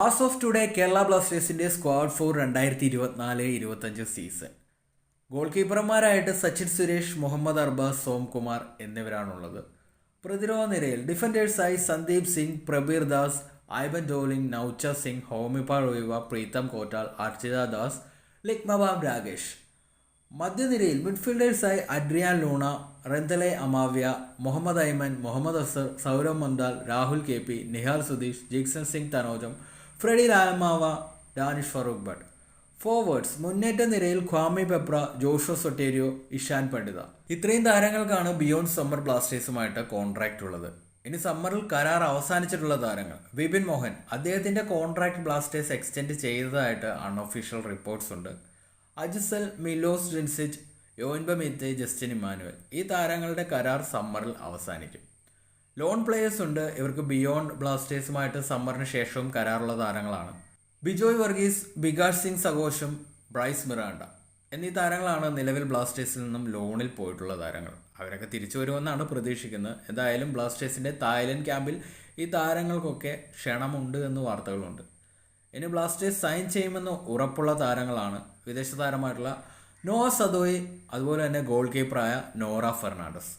As of today Kerala ബ്ലാസ്റ്റേഴ്സിന്റെ squad four രണ്ടായിരത്തി ഇരുപത്തിനാല് ഇരുപത്തഞ്ച് സീസൺ ഗോൾ കീപ്പർമാരായിട്ട് സച്ചിൻ സുരേഷ് മുഹമ്മദ് അർബാസ് സോംകുമാർ എന്നിവരാണുള്ളത്. പ്രതിരോധ നിരയിൽ ഡിഫൻഡേഴ്സായി സന്ദീപ് സിംഗ് പ്രബീർ ദാസ് ഐബൻ ഡോലിംഗ് നൌച്ച സിംഗ് ഹോമിപാൾ റോയിവ പ്രീതം കോറ്റാൽ അർച്ചിത ദാസ് ലിക്മബാം രാകേഷ്. മധ്യനിരയിൽ മിഡ്ഫീൽഡേഴ്സായി Adrian Luna Renthlei Amavia Muhammad Aimen Muhammad Azhar Sourav Mandal Rahul K P Nihal Sudheesh Jeakson Singh Thanojam Freddy Lallawmawma Danish Farooq Bhat. Forwards മുന്നേറ്റ നിരയിൽ Kwame Peprah Jaushua Sotirio Ishan Pandita. ഇത്രയും താരങ്ങൾക്കാണ് beyond summer ബ്ലാസ്റ്റേഴ്സുമായിട്ട് contract ഉള്ളത്. ഇനി സമ്മറിൽ കരാർ അവസാനിച്ചിട്ടുള്ള താരങ്ങൾ. വിപിൻ മോഹൻ അദ്ദേഹത്തിന്റെ കോൺട്രാക്ട് ബ്ലാസ്റ്റേഴ്സ് എക്സ്റ്റെൻഡ് ചെയ്തതായിട്ട് അൺഒഫീഷ്യൽ റിപ്പോർട്ട്സ് ഉണ്ട്. അജിസൽ മിലോസ് ഡിൻസിച്ച് യോൻബമിത്തെ ജസ്റ്റിൻ ഇമ്മാനുവൽ. ഈ താരങ്ങളുടെ കരാർ സമ്മറിൽ അവസാനിക്കും. ലോൺ പ്ലേയേഴ്സ് ഉണ്ട്. ഇവർക്ക് ബിയോണ്ട് ബ്ലാസ്റ്റേഴ്സുമായിട്ട് സമ്മറിന് ശേഷവും കരാറുള്ള താരങ്ങളാണ്. ബിജോയ് വർഗീസ് ബികാഷ് സിംഗ് സഘോഷും ബ്രൈസ് മിറാണ്ട എന്നീ താരങ്ങളാണ് നിലവിൽ ബ്ലാസ്റ്റേഴ്സിൽ നിന്നും ലോണിൽ പോയിട്ടുള്ള താരങ്ങൾ. അവരൊക്കെ തിരിച്ചു വരുമെന്നാണ് പ്രതീക്ഷിക്കുന്നത്. എന്തായാലും ബ്ലാസ്റ്റേഴ്സിന്റെ തായ്ലൻഡ് ക്യാമ്പിൽ ഈ താരങ്ങൾക്കൊക്കെ ക്ഷണമുണ്ട് എന്ന് വാർത്തകളുണ്ട്. ഇനി ബ്ലാസ്റ്റേഴ്സ് സൈൻ ചെയ്യുമെന്ന് ഉറപ്പുള്ള താരങ്ങളാണ് വിദേശ താരമായിട്ടുള്ള നോവ സദോയ് അതുപോലെ തന്നെ ഗോൾ കീപ്പറായ നോറ ഫെർണാണ്ടസ്